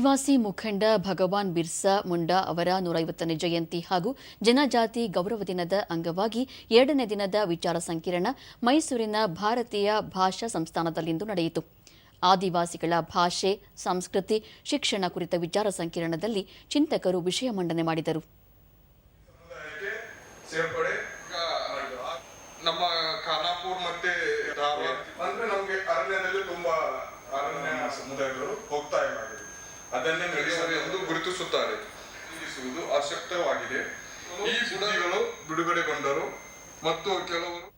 ಆದಿವಾಸಿ ಮುಖಂಡ ಭಗವಾನ್ ಬಿರ್ಸಾ ಮುಂಡಾ ಅವರ ನೂರೈವತ್ತನೇ ಜಯಂತಿ ಹಾಗೂ ಜನಜಾತಿ ಗೌರವ ದಿನದ ಅಂಗವಾಗಿ ಎರಡನೇ ದಿನದ ವಿಚಾರ ಸಂಕಿರಣ ಮೈಸೂರಿನ ಭಾರತೀಯ ಭಾಷಾ ಸಂಸ್ಥಾನದಲ್ಲಿಂದು ನಡೆಯಿತು. ಆದಿವಾಸಿಗಳ ಭಾಷೆ, ಸಂಸ್ಕೃತಿ, ಶಿಕ್ಷಣ ಕುರಿತ ವಿಚಾರ ಸಂಕಿರಣದಲ್ಲಿ ಚಿಂತಕರು ವಿಷಯ ಮಂಡನೆ ಮಾಡಿದರು. ನಮ್ಮ ಖಾನಾಪುರ್ ಮತ್ತೆ ಅದನ್ನೇ ನಡೆಸುವ ಎಂದು ಗುರುತಿಸುತ್ತಾರೆ. ಅಶಕ್ತವಾಗಿದೆ ಈ ಗುಣಗಳು ಬಿಡುಗಡೆಗೊಂಡರು ಮತ್ತು ಕೆಲವರು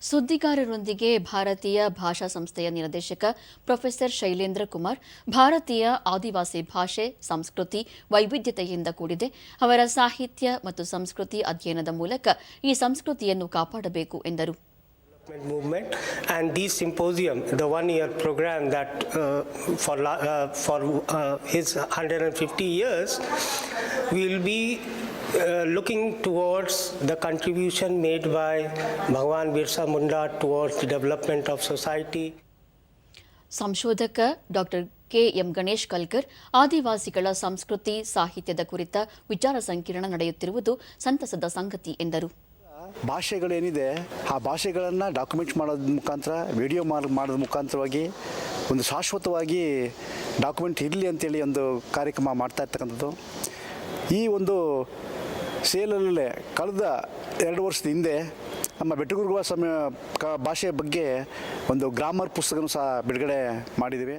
ಸುದ್ದಿಗಾರರೊಂದಿಗೆ ಭಾರತೀಯ ಭಾಷಾ ಸಂಸ್ಥೆಯ ನಿರ್ದೇಶಕ ಪ್ರೊಫೆಸರ್ ಶೈಲೇಂದ್ರ ಕುಮಾರ್, ಭಾರತೀಯ ಆದಿವಾಸಿ ಭಾಷೆ, ಸಂಸ್ಕೃತಿ, ವೈವಿಧ್ಯತೆಯಿಂದ ಕೂಡಿದೆ. ಅವರ ಸಾಹಿತ್ಯ ಮತ್ತು ಸಂಸ್ಕೃತಿ ಅಧ್ಯಯನದ ಮೂಲಕ ಈ ಸಂಸ್ಕೃತಿಯನ್ನು ಕಾಪಾಡಬೇಕು ಎಂದರು. Movement and this symposium the one year program that uh, for uh, for uh, his 150 years will be uh, looking towards the contribution made by Bhagwan Birsa Munda towards the development of society ಸಂಶೋಧಕ doctor KM Ganesh Kalkar ಆದಿವಾಸಿಗಳ ಸಂಸ್ಕೃತಿ ಸಾಹಿತ್ಯದ ಕುರಿತ ವಿಚಾರ ಸಂಕಿರಣ ನಡೆಯುತ್ತಿರುವುದು ಸಂತಸದ ಸಂಗತಿ ಎಂದರು ಭಾಷೆಗಳೇನಿದೆ, ಆ ಭಾಷೆಗಳನ್ನು ಡಾಕ್ಯುಮೆಂಟ್ ಮಾಡೋದ ಮುಖಾಂತರ ವಿಡಿಯೋ ಮಾಡ್ ಮಾಡೋದ್ರ ಮುಖಾಂತರವಾಗಿ ಒಂದು ಶಾಶ್ವತವಾಗಿ ಡಾಕ್ಯುಮೆಂಟ್ ಇರಲಿ ಅಂತೇಳಿ ಒಂದು ಕಾರ್ಯಕ್ರಮ ಮಾಡ್ತಾ ಇರ್ತಕ್ಕಂಥದ್ದು. ಈ ಒಂದು ಸೇಲಲ್ಲೇ ಕಳೆದ ಎರಡು ವರ್ಷದ ಹಿಂದೆ ನಮ್ಮ ಬೆಟ್ಟಗುರುಗುವ ಸಮಯ ಭಾಷೆಯ ಬಗ್ಗೆ ಒಂದು ಗ್ರಾಮರ್ ಪುಸ್ತಕನೂ ಸಹ ಬಿಡುಗಡೆ ಮಾಡಿದ್ದೀವಿ.